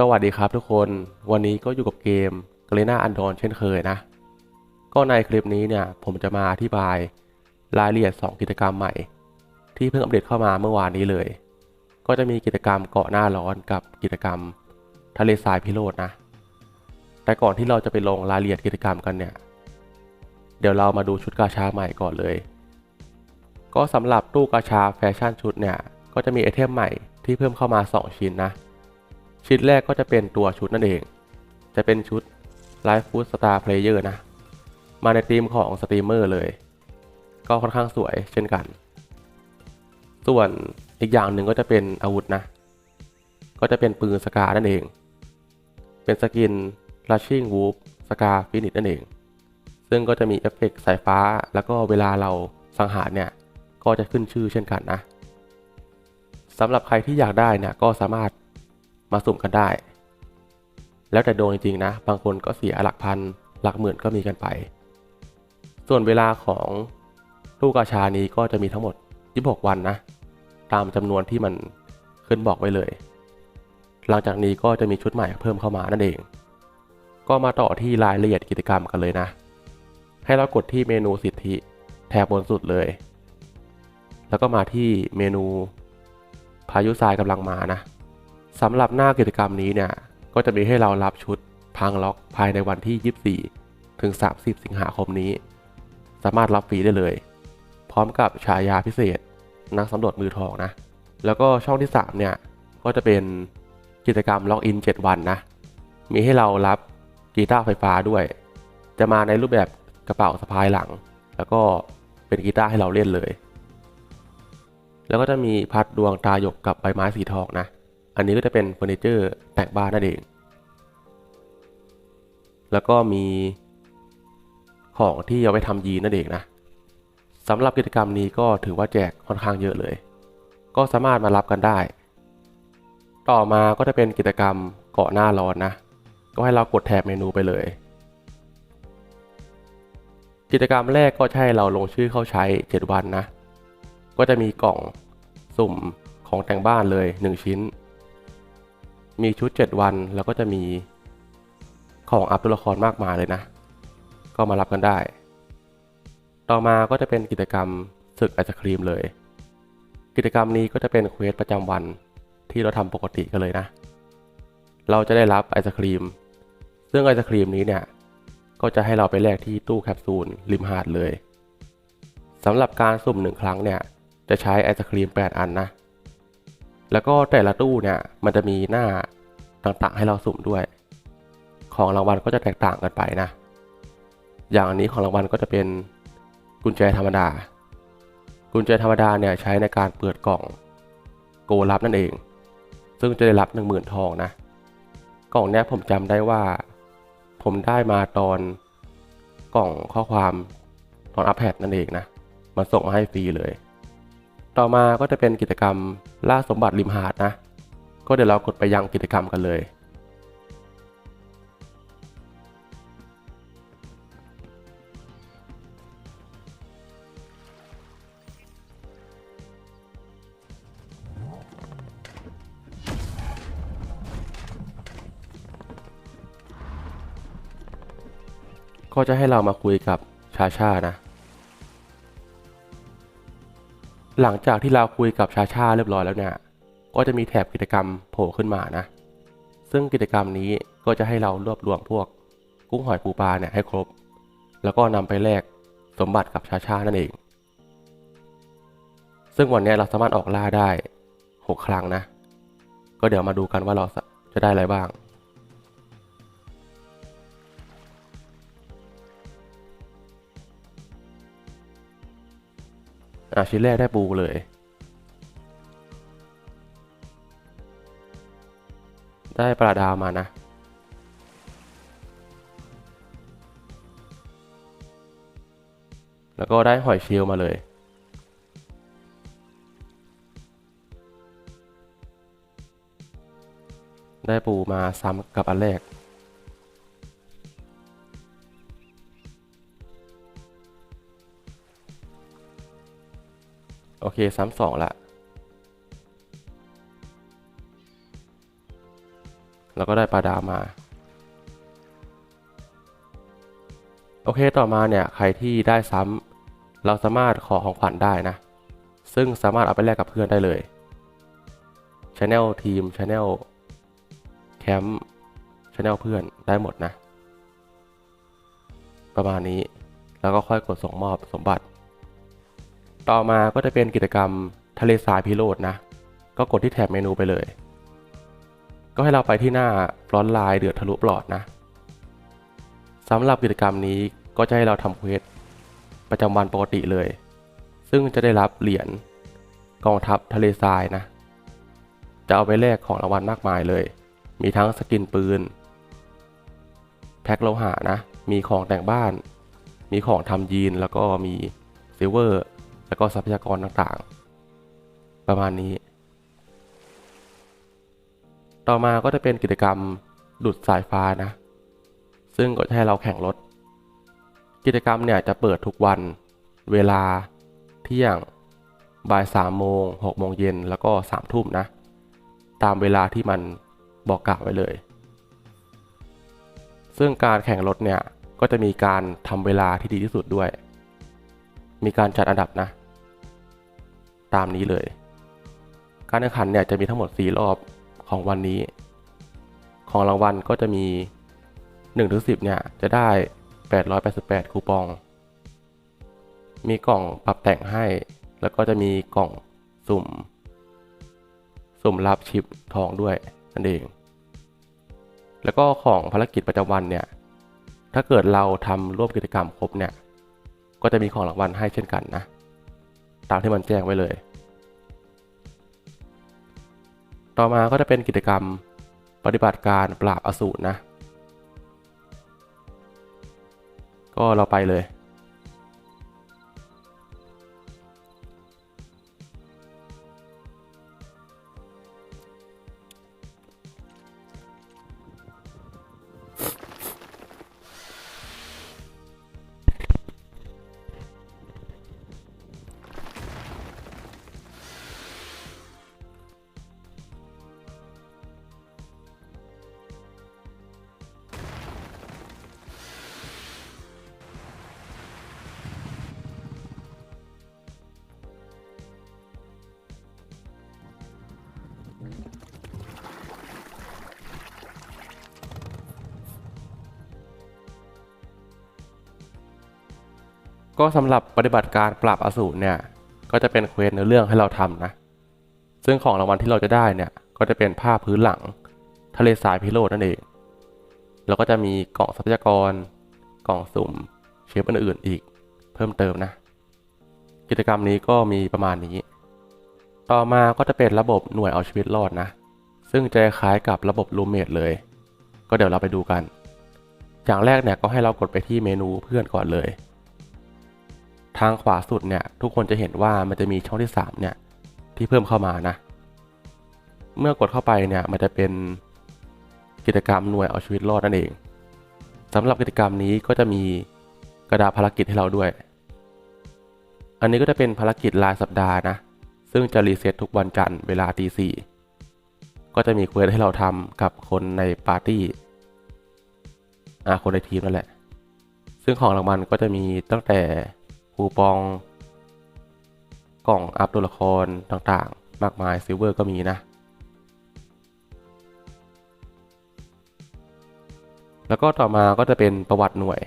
สวัสดีครับทุกคนวันนี้ก็อยู่กับเกม g l e n a Undone เช่นเคยนะ ก็ในคลิปนี้เนี่ยผมจะมาอธิบายรายละเอียด 2 กิจกรรมใหม่ ที่เพิ่งอัปเดตเข้ามาเมื่อวานนี้เลย ก็จะมีกิจกรรมเกาะหน้าร้อนกับกิจกรรมทะเลทรายพิโรธนะ แต่ก่อนที่เราจะไปลงรายละเอียดกิจกรรมกันเนี่ย เดี๋ยวเรามาดูชุดกาชาใหม่ก่อนเลย ก็สำหรับตู้กาชาแฟชั่นชุดเนี่ยก็จะมีไอเทมใหม่ที่เพิ่มเข้ามา 2 ชิ้นนะ ชิ้นแรกก็จะเป็นตัวชุดนั่นเอง จะเป็นชุด Life Food Star Player นะ มาในธีมของสตรีมเมอร์เลย ก็ค่อนข้างสวยเช่นกัน ส่วนอีกอย่างหนึ่งก็จะเป็นอาวุธนะ ก็จะเป็นปืนสกานั่นเอง เป็นสกิน Rushing Wolf สกาฟินิชนั่นเอง ซึ่งก็จะมีเอฟเฟกต์สายฟ้า แล้วก็เวลาเราสังหารเนี่ย ก็จะขึ้นชื่อเช่นกันนะสำหรับใครที่อยากได้เนี่ยก็สามารถ มาสุ่มกันได้ แล้วแต่ดวงจริงๆนะ บางคนก็เสียหลักพันหลักหมื่นก็มีกันไป ส่วนเวลาของตู้กาชานี้ก็จะมีทั้งหมด 26 วันนะ ตามจำนวนที่มันขึ้นบอกไว้เลย หลังจากนี้ก็จะมีชุดใหม่เพิ่มเข้ามานั่นเอง ก็มาต่อที่รายละเอียดกิจกรรมกันเลยนะ ให้เรากดที่เมนูสิทธิแถบบนสุดเลย แล้วก็มาที่เมนูพายุทรายกำลังมานะ สำหรับหน้ากิจกรรมนี้เนี่ย ก็จะมีให้เรารับชุดพังล็อกภายในวันที่ 24 ถึง 30 สิงหาคมนี้ สามารถรับฟรีได้เลย พร้อมกับฉายาพิเศษ นักสำรวจมือทองนะ แล้วก็ช่องที่ 3 เนี่ย ก็จะเป็นกิจกรรมล็อกอิน 7 วันนะ มีให้เรารับกีตาร์ไฟฟ้าด้วย จะมาในรูปแบบกระเป๋าสะพายหลัง แล้วก็เป็นกีตาร์ให้เราเล่นเลย แล้วก็จะมีพัดดวงตาหยกกับใบไม้สีทองนะ อันนี้ก็จะเป็นเฟอร์นิเจอร์แต่งบ้านนั่นเอง แล้วก็มีของที่เอาไปทำยีนนั่นเองนะสำหรับกิจกรรมนี้ก็ถือว่าแจกค่อนข้างเยอะเลย ก็สามารถมารับกันได้ ต่อมาก็จะเป็นกิจกรรมเกาะหน้าร้อนนะ ก็ให้เรากดแถบเมนูไปเลย กิจกรรมแรกก็ใช่เราลงชื่อเข้าใช้ 7 วันนะ ก็จะมีกล่องสุ่มของแต่งบ้านเลย 1 ชิ้น มีชุด 7 วัน แล้วก็จะมีของอัพตัวละครมากมายเลยนะ ก็มารับกันได้ ต่อมาก็จะเป็นกิจกรรมศึกไอศครีมเลย กิจกรรมนี้ก็จะเป็นเควสประจำวันที่เราทำปกติกันเลยนะ เราจะได้รับไอศครีม ซึ่งไอศครีมนี้เนี่ย ก็จะให้เราไปแลกที่ตู้แคปซูลริมหาดเลยสำหรับการสุ่มหนึ่งครั้งเนี่ย จะใช้ไอศครีม 8 อันนะ แล้วก็แต่ละตู้เนี่ยมันจะมีหน้าต่างๆให้เราสุ่มด้วย ของรางวัลก็จะแตกต่างกันไปนะ อย่างอันนี้ของรางวัลก็จะเป็นกุญแจธรรมดา กุญแจธรรมดาเนี่ยใช้ในการเปิดกล่องโกลับนั่นเอง ซึ่งจะได้รับ 10,000 ทองนะ กล่องเนี้ยผมจำได้ว่า ผมได้มาตอนกล่องข้อความตอนอัพแพดนั่นเองนะ มันส่งมาให้ฟรีเลย ต่อมาก็จะเป็นกิจกรรมล่าสมบัติริมหาดนะ ก็เดี๋ยวเรากดไปยังกิจกรรมกันเลย ก็จะให้เรามาคุยกับชาชานะ หลังจากที่เราคุยกับชาชาเรียบร้อยแล้วเนี่ย ก็จะมีแถบกิจกรรมโผล่ขึ้นมานะ ซึ่งกิจกรรมนี้ก็จะให้เรารวบรวมพวกกุ้งหอยปูปลาเนี่ยให้ครบ แล้วก็นำไปแลกสมบัติกับชาชานั่นเอง ซึ่งวันนี้เราสามารถออกล่าได้ 6 ครั้งนะ ก็เดี๋ยวมาดูกันว่าเราจะได้อะไรบ้าง อะชิ้นแรกได้ปูเลยได้ปลาดาวมานะ แล้วก็ได้หอยเชลมาเลย ได้ปูมาซ้ำกับอันแรก เคซ้ำสองละแล้วก็ได้ปลาดาวมา โอเคต่อมาเนี่ยใครที่ได้ซ้ำเราสามารถขอของขวัญได้นะ ซึ่งสามารถเอาไปแลกกับเพื่อนได้เลย Channel ทีม Channel แคมป์ Channel เพื่อนได้หมดนะ ประมาณนี้แล้วก็ค่อยกดส่งมอบสมบัติ ต่อมาก็จะเป็นกิจกรรมทะเลทรายพิโรธนะ ก็กดที่แถบเมนูไปเลย ก็ให้เราไปที่หน้าฟลอนไลน์เดือดทะลุปลอดนะสำหรับกิจกรรมนี้ก็จะให้เราทำเควสประจำวันปกติเลย ซึ่งจะได้รับเหรียญกองทัพทะเลทรายนะ จะเอาไปแลกของรางวัลมากมายเลย มีทั้งสกินปืน แพ็คโลหะนะ มีของแต่งบ้าน มีของทำยีนแล้วก็มีซิลเวอร์ แล้วก็ทรัพยากรต่างๆ ประมาณนี้ ต่อมาก็จะเป็นกิจกรรมดุดสายฟ้านะ ซึ่งก็จะให้เราแข่งรถ กิจกรรมเนี่ยจะเปิดทุกวัน เวลาเที่ยงบ่ายสามโมงหกโมงเย็นแล้วก็สามทุ่มนะ ตามเวลาที่มันบอกกล่าวไว้เลย ซึ่งการแข่งรถเนี่ยก็จะมีการทำเวลาที่ดีที่สุดด้วย มีการจัดอันดับนะ ตามนี้เลย การแข่งขันเนี่ยจะมีทั้งหมด 4 รอบของวันนี้ ของรางวัลก็จะมี1ถึง10 เนี่ยจะได้ 888 คูปอง มีกล่องปรับแต่งให้ แล้วก็จะมีกล่องสุ่ม สุ่มรับชิปทองด้วยนั่นเอง แล้วก็ของภารกิจประจำวันเนี่ย ถ้าเกิดเราทำร่วมกิจกรรมครบเนี่ย ก็จะมีของรางวัลให้เช่นกันนะ ตามที่มันแจ้งไว้เลย ต่อมาก็จะเป็นกิจกรรมปฏิบัติการปราบอสูรนะ ก็เราไปเลย ก็สำหรับปฏิบัติการปราบอสูรเนี่ย ก็จะเป็นเควสในเรื่องให้เราทำนะ ซึ่งของรางวัลที่เราจะได้เนี่ย ก็จะเป็นผ้าพื้นหลัง ทะเลทรายพิโรธนั่นเอง แล้วก็จะมีกล่องทรัพยากร กล่องสุ่ม เชฟอื่นๆอีก เพิ่มเติมนะ กิจกรรมนี้ก็มีประมาณนี้ ต่อมาก็จะเป็นระบบหน่วยเอาชีวิตรอดนะ ซึ่งจะคล้ายกับระบบรูเมทเลย ก็เดี๋ยวเราไปดูกัน อย่างแรกเนี่ยก็ให้เรากดไปที่เมนูเพื่อนก่อนเลย ทางขวาสุดเนี่ยทุกคนจะเห็นว่ามันจะมีช่องที่ 3 เนี่ย ที่เพิ่มเข้ามานะ เมื่อกดเข้าไปเนี่ยมันจะเป็นกิจกรรมหน่วยเอาชีวิตรอดนั่นเองสำหรับกิจกรรมนี้ก็จะมีกระดาษภารกิจให้เราด้วย อันนี้ก็จะเป็นภารกิจรายสัปดาห์นะ ซึ่งจะรีเซ็ตทุกวันจันทร์เวลาตีสี่ก็จะมีเควสให้เราทำกับคนในปาร์ตี้อ่าคนในทีมนั่นแหละ ซึ่งของรางวัลก็จะมีตั้งแต่ คูปอง กล่องอัพตัวละครต่างๆ มากมายซิลเวอร์ก็มีนะ แล้วก็ต่อมาก็จะเป็นประวัติหน่วย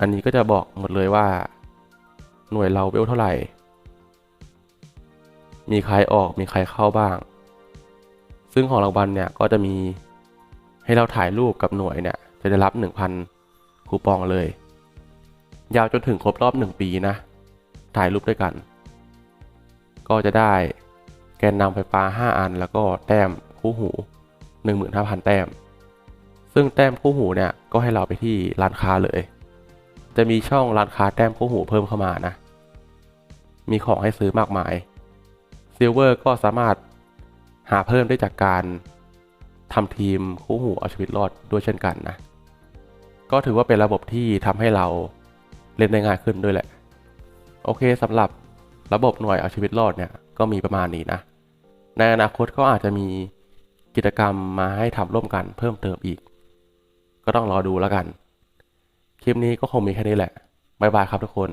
อันนี้ก็จะบอกหมดเลยว่า หน่วยเราเวลเท่าไหร่ มีใครออกมีใครเข้าบ้าง ซึ่งของรางวัลเนี่ยก็จะมีให้เราถ่ายรูปกับหน่วยเนี่ยจะได้รับ 1,000 คูปองเลย ยาวจนถึงครบรอบ 1 ปีนะ ถ่ายรูปด้วยกัน ก็จะได้แกนนำไฟฟ้า 5 อัน แล้วก็แต้มคู่หู 15,000 แต้ม ซึ่งแต้มคู่หูเนี่ยก็ให้เราไปที่ร้านค้าเลย จะมีช่องร้านค้าแต้มคู่หูเพิ่มเข้ามานะ มีของให้ซื้อมากมายซิลเวอร์ก็สามารถหาเพิ่มได้จากการทำทีมคู่หูเอาชีวิตรอดด้วยเช่นกันนะ ก็ถือว่าเป็นระบบที่ทำให้เรา เล่นได้ง่ายขึ้นด้วยแหละ โอเคสำหรับระบบหน่วยเอาชีวิตรอดเนี่ยก็มีประมาณนี้นะ ในอนาคตก็อาจจะมีกิจกรรมมาให้ทำร่วมกันเพิ่มเติมอีก ก็ต้องรอดูแล้วกัน คลิปนี้ก็คงมีแค่นี้แหละ บ๊ายบายครับทุกคน